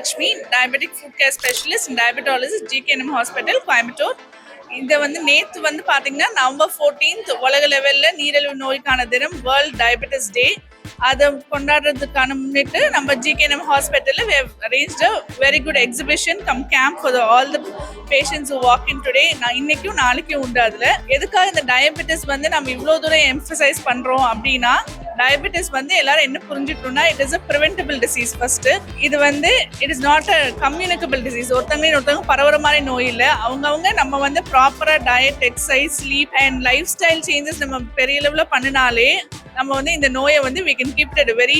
Lakshmi diabetic foot care specialist diabetologist GKM hospital Coimbatore இதை வந்து நேற்று வந்து பார்த்தீங்கன்னா நவம்பர் ஃபோர்டீன்த் உலக லெவலில் நீரிழிவு நோய்க்கான தினம் வேர்ல்ட் டயபெட்டிஸ் டே அதை கொண்டாடுறதுக்கான முன்னிட்டு நம்ம ஜிகேஎம் ஹாஸ்பிட்டலில் arrange very good exhibition cum camp for all the patients walk in today நான் இன்றைக்கும் நாளைக்கும் உண்டு அதில். எதுக்காக இந்த டயபெட்டிஸ் வந்து நம்ம இவ்வளோ தூரம் எம்ஃபசைஸ் பண்ணுறோம் அப்படின்னா டயபெட்டிஸ் வந்து எல்லாரும் என்ன புரிஞ்சுக்கணும்னா it is a preventable disease first இது வந்து it is not a communicable disease ஒருத்தங்க ஒருத்தவங்க பரவுற மாதிரி நோய் இல்லை. அவங்கவுங்க நம்ம வந்து ப்ராப்பராக diet exercise sleep and lifestyle changes நம்ம பெரிய லெவலில் பண்ணினாலே நம்ம வந்து இந்த நோயை வந்து we can keep it very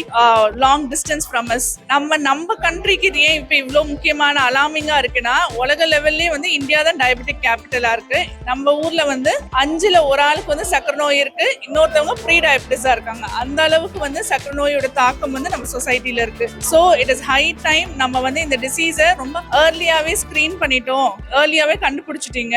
long distance from us நம்ம நம்ம கண்ட்ரிக்கு இது ஏன் இப்போ இவ்வளோ முக்கியமான அலாமிங்காக இருக்குன்னா உலக லெவல்லே வந்து இந்தியா தான் டயபெட்டிக் கேபிட்டலாக இருக்கு. நம்ம ஊரில் வந்து அஞ்சில் ஒரு ஆளுக்கு வந்து சக்கரை நோய் இருக்கு. இன்னொருத்தவங்க ப்ரீ டயபெட்டிஸாக இருக்காங்க. அந்த அளவுக்கு வந்து சக்கரை நோயோட தாக்கம் வந்து நம்ம சொசைட்டியில் இருக்கு. So it is high time நம்ம வந்து இந்த டிசீஸை ரொம்ப ஏர்லியாகவே ஸ்க்ரீன் பண்ணிட்டோம். ஏர்லியாகவே கண்டுபிடிச்சிட்டீங்க.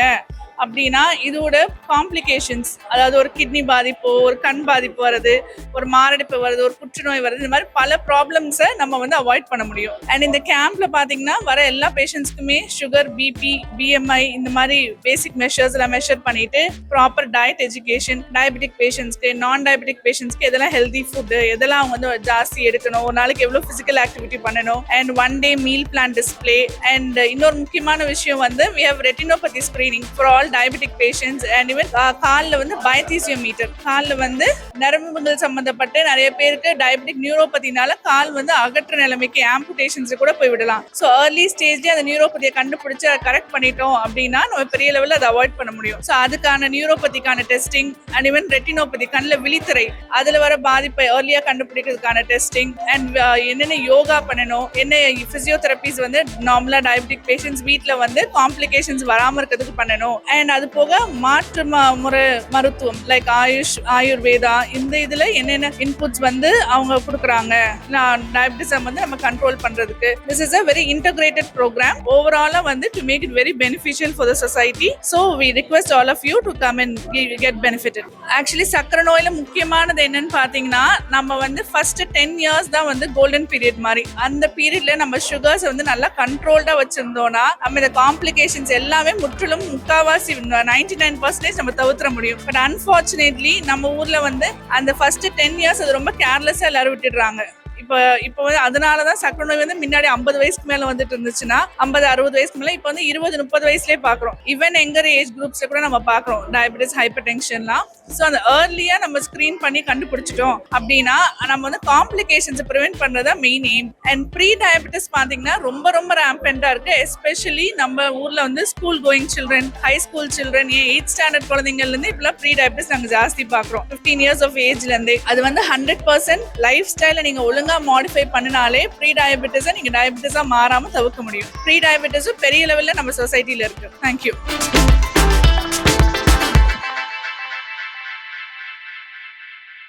அப்படின்னா இதோட காம்ப்ளிகேஷன்ஸ் அதாவது ஒரு கிட்னி பாதிப்பு ஒரு கண் பாதிப்பு வருது ஒரு மாரடைப்பு வருது ஒரு புற்றுநோய் வருது இந்த மாதிரி பல ப்ராப்ளம்ஸை நம்ம வந்து அவாய்ட் பண்ண முடியும். அண்ட் இந்த கேம்ப்ல பார்த்தீங்கன்னா வர எல்லா பேஷண்ட்ஸ்க்குமே சுகர் பிபி பிஎம்ஐ இந்த மாதிரி பேசிக் மெஷர்ஸ் எல்லாம் மெஷர் பண்ணிட்டு ப்ராப்பர் டயட் எஜுகேஷன் டயபெட்டிக் பேஷண்ட்ஸ்க்கு நான் டயபெட்டிக் பேஷண்ட்ஸ்க்கு எதெல்லாம் ஹெல்தி ஃபுட்டு எதெல்லாம் அவங்க வந்து ஜாஸ்தி எடுக்கணும் ஒரு நாளைக்கு எவ்வளோ ஃபிசிக்கல் ஆக்டிவிட்டி பண்ணணும் and one day meal plan display and இன்னொரு முக்கியமான விஷயம் வந்து we have retinopathy screening for all diabetic patients and even காலில் வந்து பயத்தீசியம் மீட்டர் காலில் வந்து நரம்புகள் சம்மந்தப்பட்டு நிறைய பேருக்கு டயபெட்டிக் நியூரோபதினால கால் வந்து அகற்ற நிலைமைக்கு ஆம்புடேஷன்ஸ் கூட போய் விடலாம். ஸோ ஏர்லி ஸ்டேஜ்லேயே அந்த நியூரோபதியை கண்டுபிடிச்சு அதை கரெக்ட் பண்ணிட்டோம் அப்படின்னா நம்ம பெரிய லெவலில் அதை அவாய்ட் பண்ண முடியும். ஸோ அதுக்கான நியூரோபதிக்கான டெஸ்டிங் அண்ட் ஈவன் ரெட்டினோபதி கண்ணில் விழித்திரை அதில் வர பாதிப்பை ஏர்லியாக கண்டுபிடிக்கிறதுக்கான டெஸ்டிங் அண்ட் என்னென்ன யோகா பண்ணணும் என்ன ஃபிசியோதெரபிஸ் வந்து நார்மலாக டயபெட்டிக் பேஷண்ட்ஸ் வீட்டில் வந்து காம்ப்ளிகேஷன்ஸ் வராமல் இருக்கிறதுக்கு பண்ணணும் அண்ட் அது போக மாற்று முறை மருத்துவம் லைக் ஆயுஷ் ஆயுர்வேதா இந்த இதில் என்னென்ன இன்புட்ஸ் வந்து அவங்க கொடுக்குறாங்க. நான் டயபிட்டிஸை வந்து நம்ம கண்ட்ரோல் பண்ணுறதுக்கு this is a very integrated program ஓவராலாக வந்து to make it very beneficial for the society so we request all of you to come and get benefitted actually சக்கரை நோயில் முக்கியமானது என்னன்னு பார்த்தீங்கன்னா நம்ம வந்து ஃபர்ஸ்ட் டென் இயர்ஸ் தான் வந்து கோல்டன் பீரியட் மாதிரி. அந்த பீரியட்ல நம்ம சுகர்ஸ் வந்து நல்லா கண்ட்ரோல்டாக வச்சிருந்தோம்னா நம்ம இந்த காம்ப்ளிகேஷன்ஸ் எல்லாமே முற்றிலும் முக்காவாசி நைன்டி நைன் பர்சன்டேஜ் நம்ம தவிர்த்த முடியும். பட் அன்ஃபார்ச்சுனேட்லி நம்ம ஊர்ல வந்து அந்த ஃபர்ஸ்ட் டென் இயர்ஸ் அது ரொம்ப கேர்லெஸ்ஸாக எல்லாரும் விட்டுடுறாங்க. இப்போ இப்போ வந்து அதனால தான் சக்கரை நோய் வந்து முன்னாடி ஐம்பது வயசுக்கு மேலே வந்துட்டு இருந்துச்சுன்னா ஐம்பது அறுபது வயசுக்கு மேலே இப்போ வந்து இருபது முப்பது வயசுலேயே பார்க்குறோம் ஈவன் எங்கர் ஏஜ் குரூப்ஸை கூட நம்ம பார்க்குறோம் டயபெட்டிஸ் ஹைப்பர் டென்ஷன்லாம் ஸோ அந்த ஏர்லியாக நம்ம ஸ்க்ரீன் பண்ணி கண்டுபிடிச்சிட்டோம் அப்படின்னா நம்ம வந்து காம்ப்ளிகேஷன்ஸை ப்ரிவென்ட் தான் main aim and pre diabetes பார்த்தீங்கன்னா ரொம்ப ரொம்ப ரேம்பெண்ட்டாக இருக்குது எஸ்பெஷலி நம்ம ஊரில் வந்து school going children high school children ஏன் எயிட் ஸ்டாண்டர்ட் குழந்தைங்கள்லேருந்து இப்பெல்லாம் ப்ரீ டயபெட்டிஸ் நாங்கள் ஜாஸ்தி பார்க்குறோம் ஃபிஃப்டீன் இயர்ஸ் ஆஃப் ஏஜ்லேருந்தே அது வந்து ஹண்ட்ரட் பர்சன்ட் லைஃப் ஸ்டைலை நீங்கள் ஒழுங்காக மாடிஃபை பண்ணினாலே ப்ரீ டயபெட்டிஸை நீங்கள் டயபெட்டிஸாக மாறாமல் தவிர்க்க முடியும். ப்ரீ டயபெட்டிஸும் பெரிய லெவலில் நம்ம சொசைட்டியில் இருக்குது தேங்க்யூ